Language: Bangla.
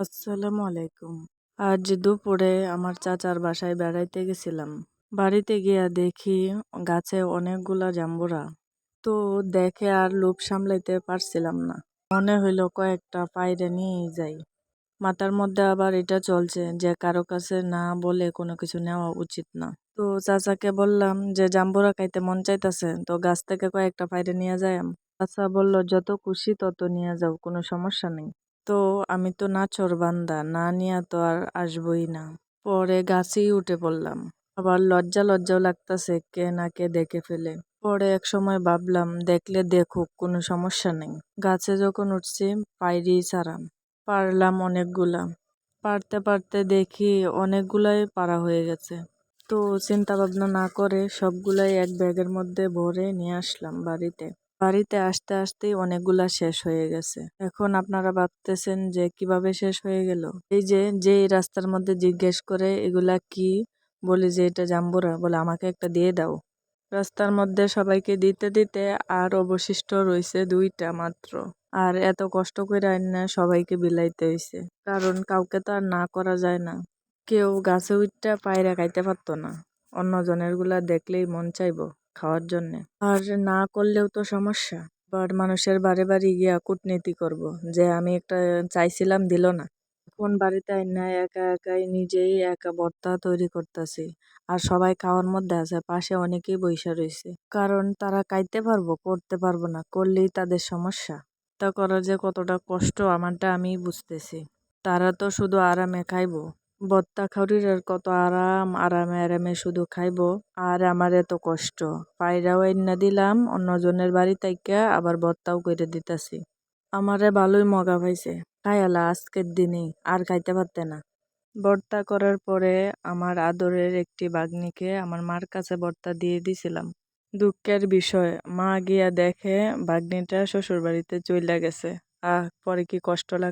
আসসালামু আলাইকুম। আজ দুপুরে আমার চাচার বাসায় বেড়াইতে গেছিলাম। বাড়িতে গিয়া দেখি গাছে অনেকগুলা জাম্বুরা। তো দেখে আর লোভ সামলাইতে পারছিলাম না। মনে হইল কয়েকটা পায়রে নিয়েই যাই। মাথার মধ্যে আবার এটা চলছে যে কারও কাছে না বলে কোনো কিছু নেওয়া উচিত না। তো চাচাকে বললাম যে জাম্বুরা খাইতে মন চাইতেছে, তো গাছ থেকে কয়েকটা পায়রে নিয়ে যাই চাচা বলল, যত খুশি তত নিয়ে যাও, কোনো সমস্যা নেই। তো আমি তো নাচর বান্দা, না নিয়ে তো আর আসবই না। পরে গাছেই উঠে পড়লাম। আবার লজ্জা লজ্জাও লাগতেছে কে না কে দেখে ফেলে। পরে এক সময় ভাবলাম, দেখলে দেখুক, কোনো সমস্যা নেই। গাছে যখন উঠছি, পাইরি ছাড়াম পারলাম অনেকগুলা। পারতে পারতে দেখি অনেকগুলাই পারা হয়ে গেছে। তো চিন্তা ভাবনা না করে সবগুলাই এক ব্যাগের মধ্যে ভরে নিয়ে আসলাম বাড়িতে। বাড়িতে আসতে আসতেই অনেকগুলা শেষ হয়ে গেছে। এখন আপনারা ভাবতেছেন যে কীভাবে শেষ হয়ে গেল? এই যে যে রাস্তার মধ্যে জিজ্ঞেস করে এগুলা কি? বলি যে এটা জাম্বুরা, বলে আমাকে একটা দিয়ে দাও। রাস্তার মধ্যে সবাইকে দিতে দিতে আর অবশিষ্ট রয়েছে দুইটা মাত্র। আর এত কষ্ট করে আইনা সবাইকে বিলাইতে হয়েছে কারণ কাউকে তো আর না করা যায় না। কেউ গাছে উঠটা পায়রা খাইতে পারতো না। অন্য জনেরগুলা দেখলেই মন চাইব। খাওয়ার জন্য। আর না করলেও তো সমস্যা। আবার মানুষের বাড়ি বাড়ি গিয়া কূটনীতি করব, যে আমি একটা চাইছিলাম, দিল না। কোন বাড়িতে আইনা একা একাই নিজেই একা ভর্তা তৈরি করতেছি। আর সবাই খাওয়ার মধ্যে আছে, পাশে অনেকেই বৈশা রয়েছে কারণ তারা খাইতে পারব, করতে পারব না, করলেই তাদের সমস্যা। তা করা যে কতটা কষ্ট, আমারটা আমি বুঝতেছি। তারা তো শুধু আরামে খাইবো। বত্তা খাউরির কত আরাম, আরামে আরামে শুধু খাইবো। আর আমার এত কষ্ট। পায়রাও এনে দিলাম, অন্যজনের বাড়ি তাইকা আবার বত্তাও করে দিতাছি। আমারে ভালোই মগা পাইছে। খায়ালা আজকের দিনেই আর খাইতে পারতে না। বর্তা করার পরে আমার আদরের একটি বাগ্নিকে আমার মার কাছে বর্তা দিয়ে দিছিলাম। দুঃখের বিষয়, মা গিয়া দেখে বাগ্নিটা শ্বশুর বাড়িতে চইলা গেছে। আহ, পরে কি কষ্ট লাগ